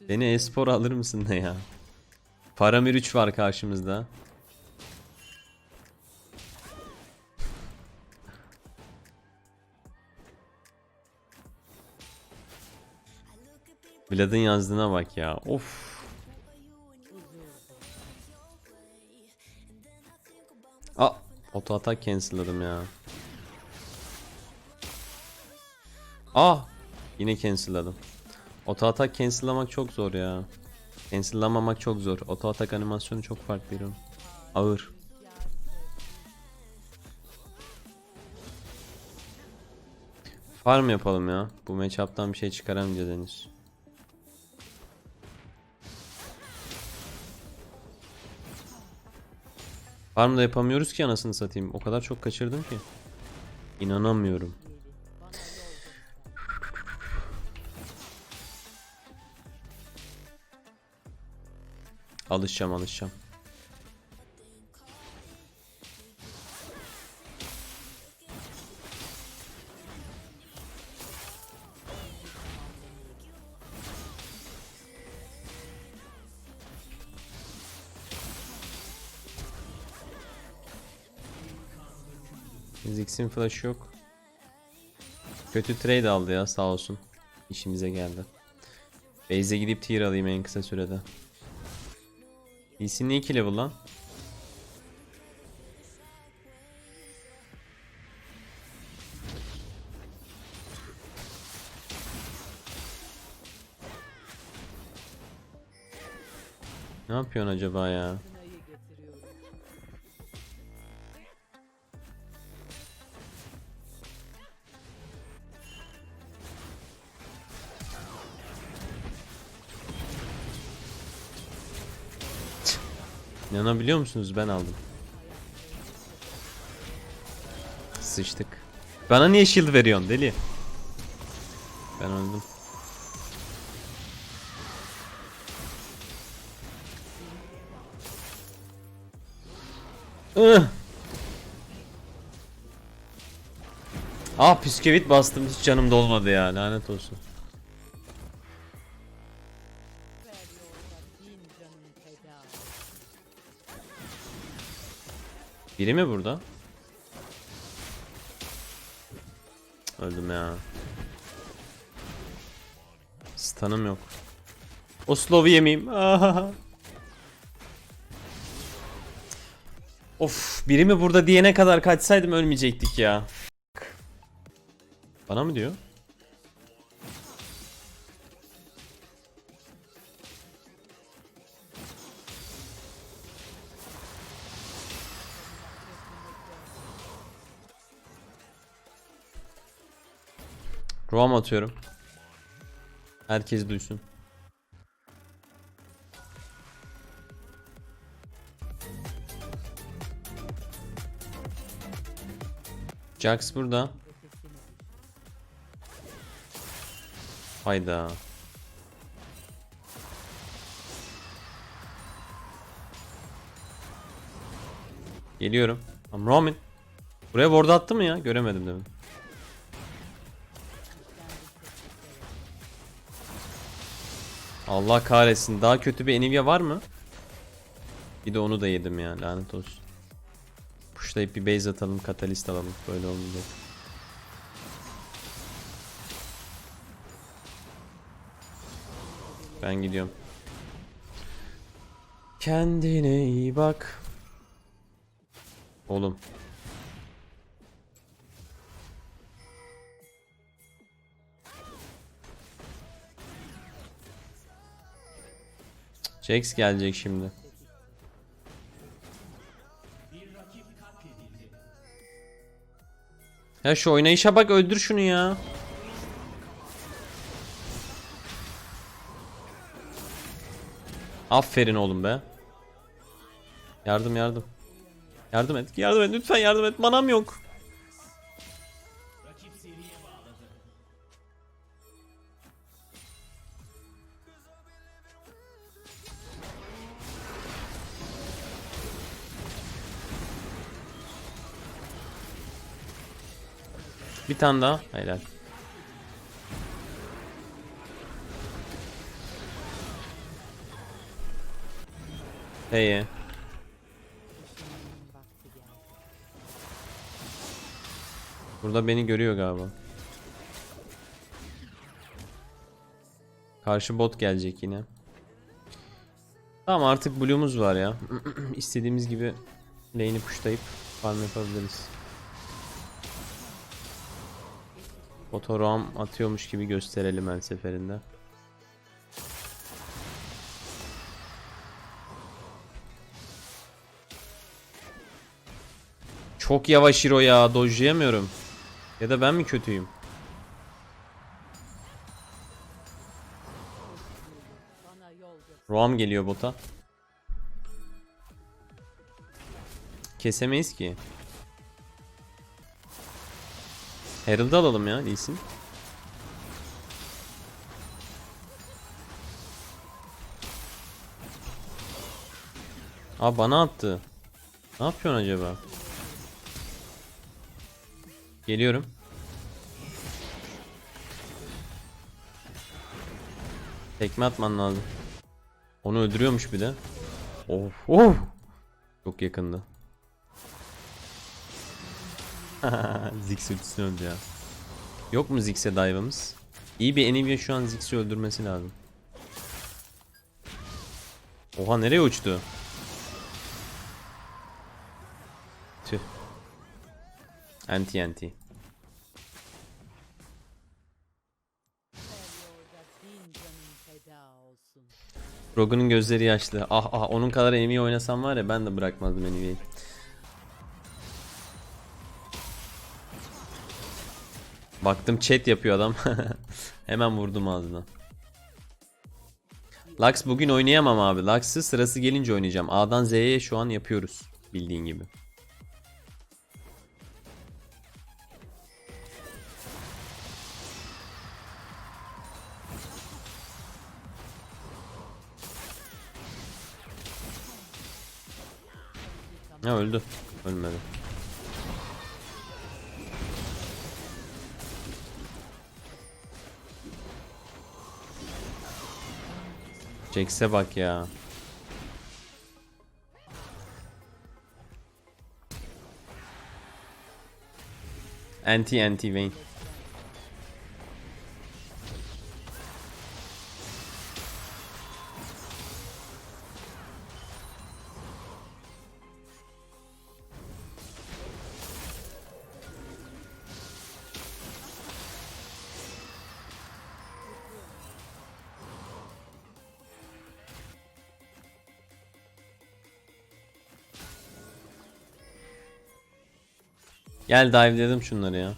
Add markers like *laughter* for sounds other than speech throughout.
Beni espor alır mısın ne ya? Paramir 3 var karşımızda. Vlad'ın yazdığına bak ya. Of. Aa, auto atak cancel'ladım ya. Aa, yine cancel'ladım. Auto atak cancel'lamak çok zor ya. Cancel'lamamak çok zor. Auto atak animasyonu çok farklı oyun. Ağır. Farm yapalım ya. Bu matchup'tan bir şey çıkaramayacağız henüz. Farm da yapamıyoruz ki anasını satayım. O kadar çok kaçırdım ki. İnanamıyorum. Alışacağım alışacağım. Ziggs'in flash yok. Kötü trade aldı ya sağ olsun. İşimize geldi. Base'e gidip tier alayım en kısa sürede. Lee ne 2 level lan? Ne yapıyorsun acaba ya? İnanabiliyor musunuz? Ben aldım. Sıçtık. Bana niye shield veriyorsun deli? Ben öldüm. Ah püskevit bastım hiç canım dolmadı ya lanet olsun. Biri mi burada? Öldüm ya. Stun'ım yok. O slow'u yemeyeyim. *laughs* Of biri mi burada diyene kadar kaçsaydım ölmeyecektik ya. Bana mı diyor? Roam atıyorum. Herkes duysun. Jax burada. Hayda. Geliyorum. Am Roman. Buraya ward attı mı ya? Göremedim demin. Allah kahretsin. Daha kötü bir Nvidia var mı? Bir de onu da yedim ya. Lanet olsun. Pushlayıp bir base atalım. Katalist alalım. Böyle olmayacak. Ben gidiyorum. Kendine iyi bak. Oğlum. Jax gelecek şimdi. Ya şu oynayışa bak öldür şunu ya. Aferin oğlum be. Yardım yardım. Yardım et. Yardım et lütfen yardım et. Manam yok. Bir tane daha. Helal. Hey. Burada beni görüyor galiba. Karşı bot gelecek yine. Tamam artık blue'umuz var ya. *clears throat* İstediğimiz gibi lane'i pushlayıp farm yapabiliriz. Otoram atıyormuş gibi gösterelim her seferinde. Çok yavaş Hiro ya. Dodge'layamıyorum. Ya da ben mi kötüyüm? Roam geliyor bota. Kesemeyiz ki. Herald'ı alalım ya Lee Sin. Aa bana attı. Ne yapıyorsun acaba? Geliyorum. Tekme atman lazım. Onu öldürüyormuş bir de. Of of. Çok yakındı. *laughs* Ziggs ultisini öldü ya. Yok mu Ziggs'e dive'ımız? İyi bir Anivia şu an Ziggs'i öldürmesi lazım. Oha nereye uçtu? Tüh. Anti anti. Rogue'un gözleri yaşlı. Ah ah onun kadar enemy oynasam var ya ben de bırakmazdım enemy'yi. Baktım chat yapıyor adam. *laughs* Hemen vurdum ağzına. Lux bugün oynayamam abi. Lux'ı sırası gelince oynayacağım. A'dan Z'ye şu an yapıyoruz. Bildiğin gibi. Ha öldü. Ölmedi. Jax'e bak ya. Anti anti Vayne. Gel dive dedim şunları ya.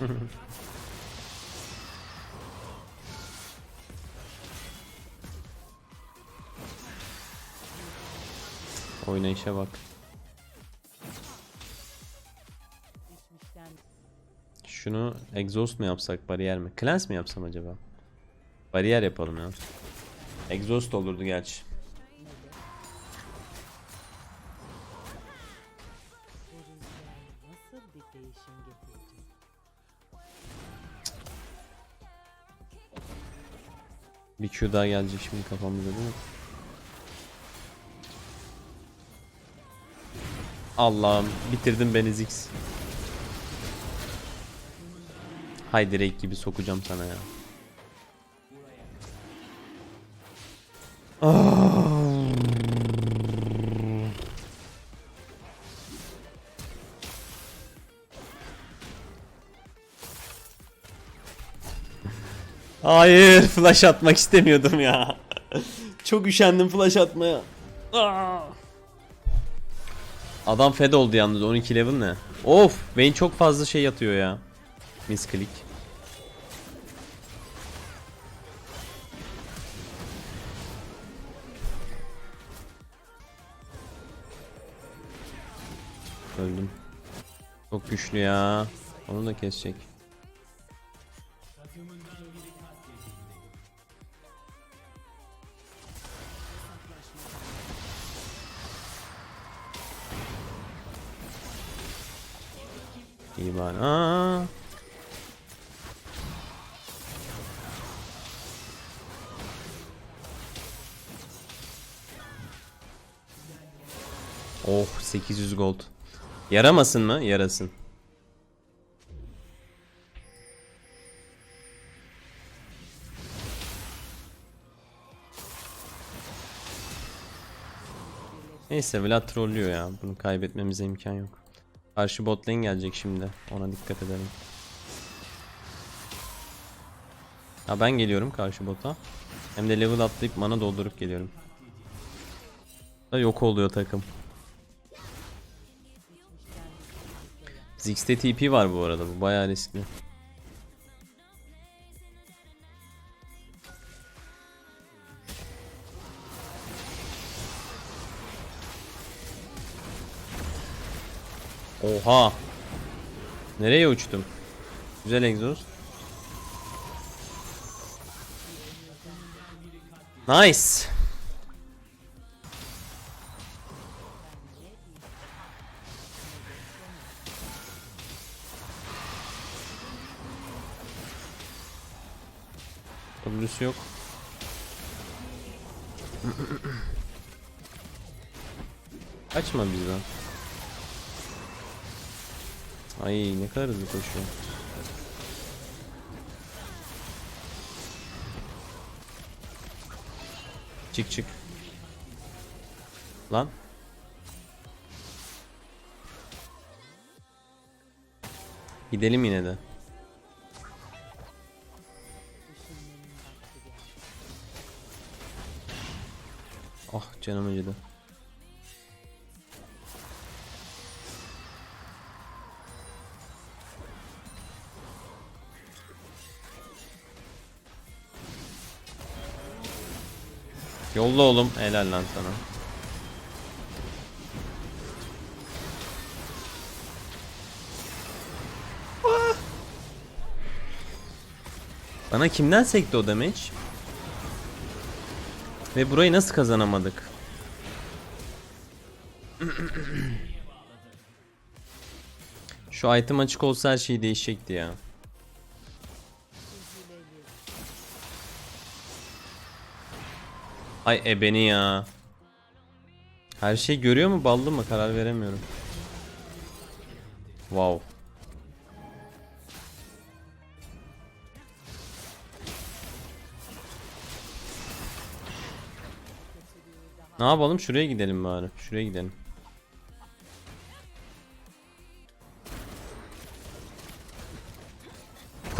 *laughs* Oynayışa bak. Şunu exhaust mu yapsak bariyer mi? Cleanse mi yapsam acaba? Bariyer yapalım ya. Exhaust olurdu gerçi. Bir Q daha gelecek şimdi kafamıza değil mi? Allah'ım bitirdin beni Ziggs. Hay direkt gibi sokacağım sana ya. Hayır flash atmak istemiyordum ya. Çok üşendim flash atmaya. Aa! Adam fed oldu yalnız 12 level ne? Of Vayne çok fazla şey atıyor ya. Misclick. Öldüm. Çok güçlü ya. Onu da kesecek. Yaramasın mı? Yarasın. Neyse Vlad trollüyor ya. Bunu kaybetmemize imkan yok. Karşı bot lane gelecek şimdi. Ona dikkat edelim. Ya ben geliyorum karşı bota. Hem de level atlayıp mana doldurup geliyorum. Da yok oluyor takım. Ziggs'te TP var bu arada. Bu bayağı riskli. Oha. Nereye uçtum? Güzel egzoz. Nice. W'su yok. Kaçma bizden. Ay ne kadar hızlı koşuyor. Çık çık. Lan. Gidelim yine de. Canım acıdı. Yolla oğlum. Helal lan sana. Bana kimden sekti o damage? Ve burayı nasıl kazanamadık? Şu item açık olsa her şey değişecekti ya. Ay ebeni ya. Her şey görüyor mu ballı mı karar veremiyorum. Wow. Ne yapalım? Şuraya gidelim bari. Şuraya gidelim.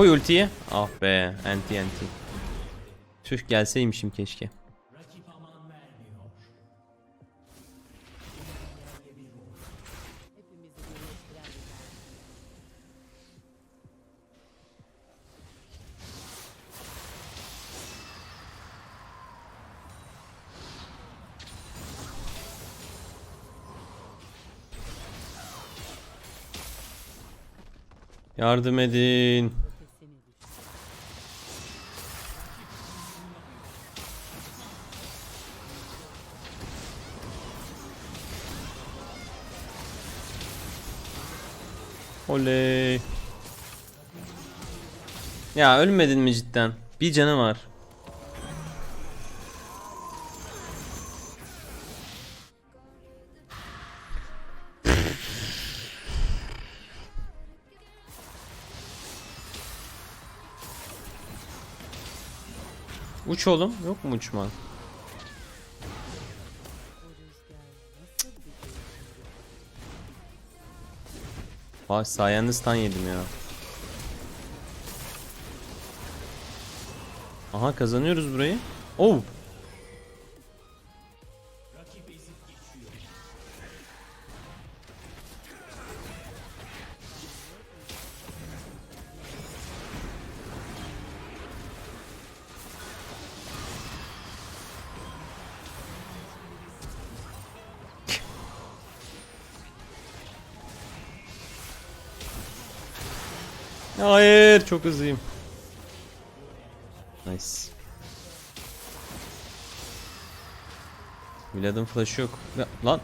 Koy ultiyi. Ah be. Anti anti. Tüh gelseymişim keşke. Yardım edin. Oley. Ya ölmedin mi cidden? Bir canı var. Uç oğlum. Yok mu uçma? Bak sayende stun yedim ya. Aha kazanıyoruz burayı. Oh. Hayır çok hızlıyım. Nice. Milad'ın flash'ı yok. Ya, lan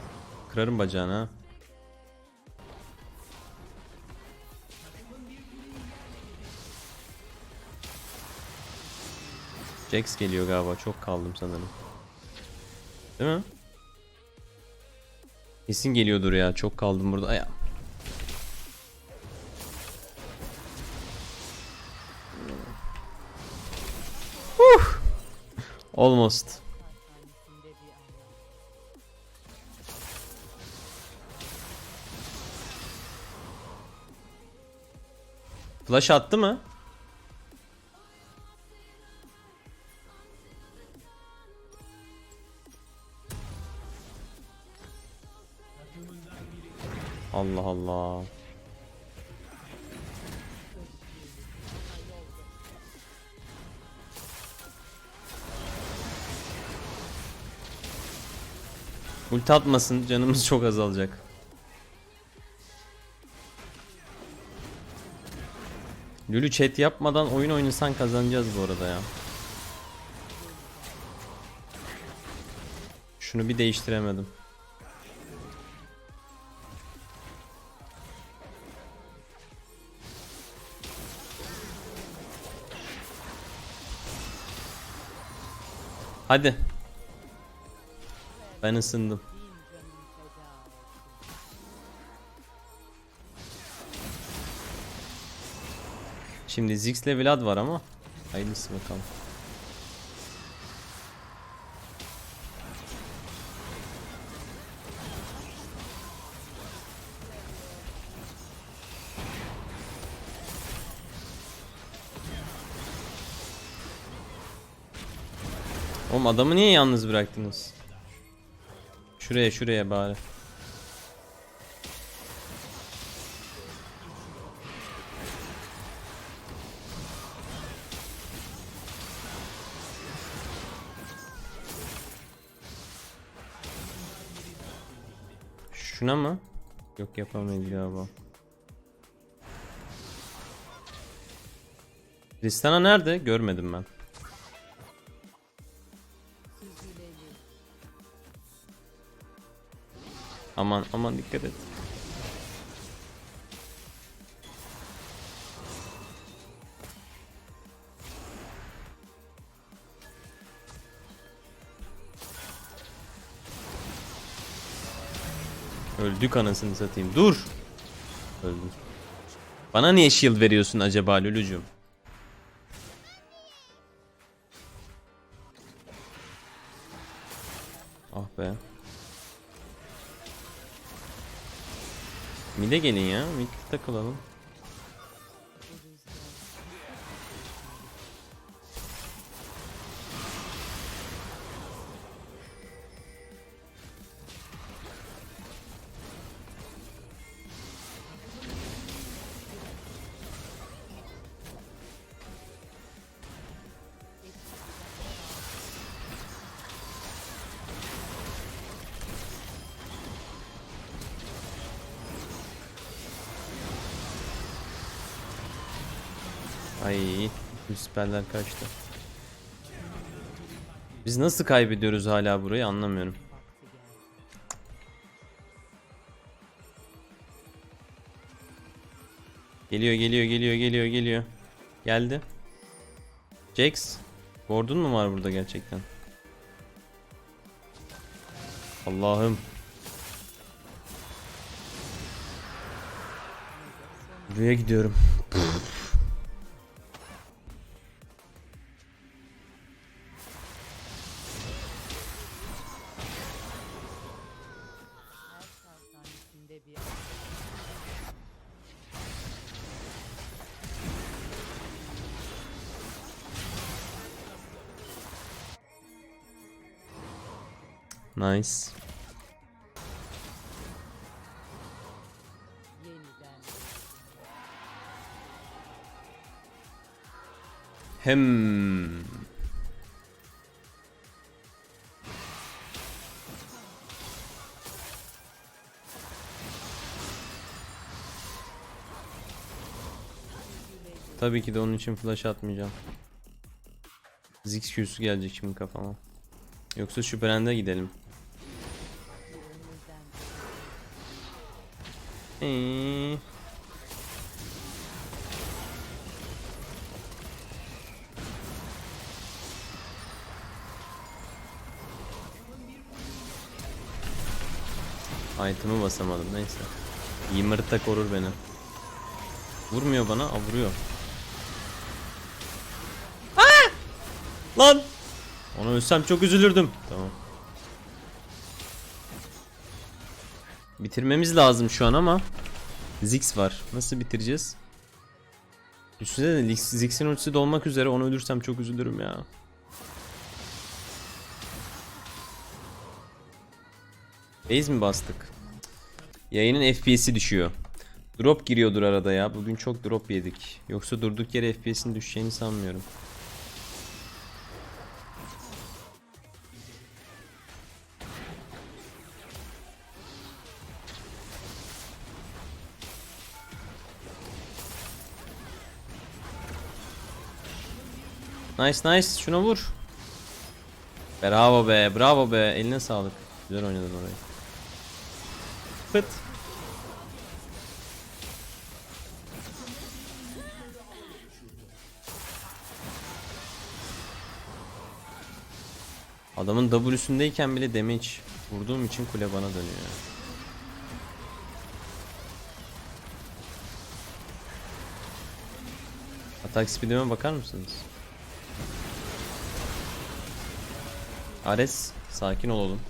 kırarım bacağını ha. Jax geliyor galiba. Çok kaldım sanırım. Değil mi? Kesin geliyordur ya. Çok kaldım burada. Ay, Almost. Flash attı mı? Allah Allah. Ulti atmasın canımız çok azalacak. Lülü chat yapmadan oyun oynasan kazanacağız bu arada ya. Şunu bir değiştiremedim. Hadi. Ben ısındım. Şimdi Ziggs'le Vlad var ama. Hayırlısı bakalım. Oğlum adamı niye yalnız bıraktınız? Şuraya şuraya bari. Şuna mı? Yok yapamayız galiba. Tristana nerede? Görmedim ben. Aman aman dikkat et. Öldük anasını satayım. Dur. Öldüm. Bana niye shield veriyorsun acaba Lulucuğum? Ah be. Mid'e gelin ya. Mid takılalım. Ay, siperler kaçtı. Biz nasıl kaybediyoruz hala burayı anlamıyorum. Geliyor, geliyor, geliyor, geliyor, geliyor. Geldi. Jax, Gordon mu var burada gerçekten? Allah'ım. Buraya gidiyorum. Hastanesinde bir Nice. yeniden. Hem. Tabii ki de onun için flash atmayacağım. Ziggs Q'su gelecek şimdi kafama. Yoksa şüphelende gidelim. Eee. Item'ı basamadım neyse. Yımırta korur beni. Vurmuyor bana, a vuruyor. Lan! Onu ölsem çok üzülürdüm. Tamam. Bitirmemiz lazım şu an ama Ziggs var. Nasıl bitireceğiz? Üstüne de Ziggs'in ultisi dolmak üzere onu ölürsem çok üzülürüm ya. Base mi bastık? Yayının FPS'i düşüyor. Drop giriyordur arada ya. Bugün çok drop yedik. Yoksa durduk yere FPS'in düşeceğini sanmıyorum. Nice nice şuna vur. Bravo be bravo be eline sağlık. Güzel oynadın orayı. Pıt. Adamın W'sündeyken bile damage vurduğum için kule bana dönüyor. Atak speed'ime bakar mısınız? Ares sakin ol oğlum.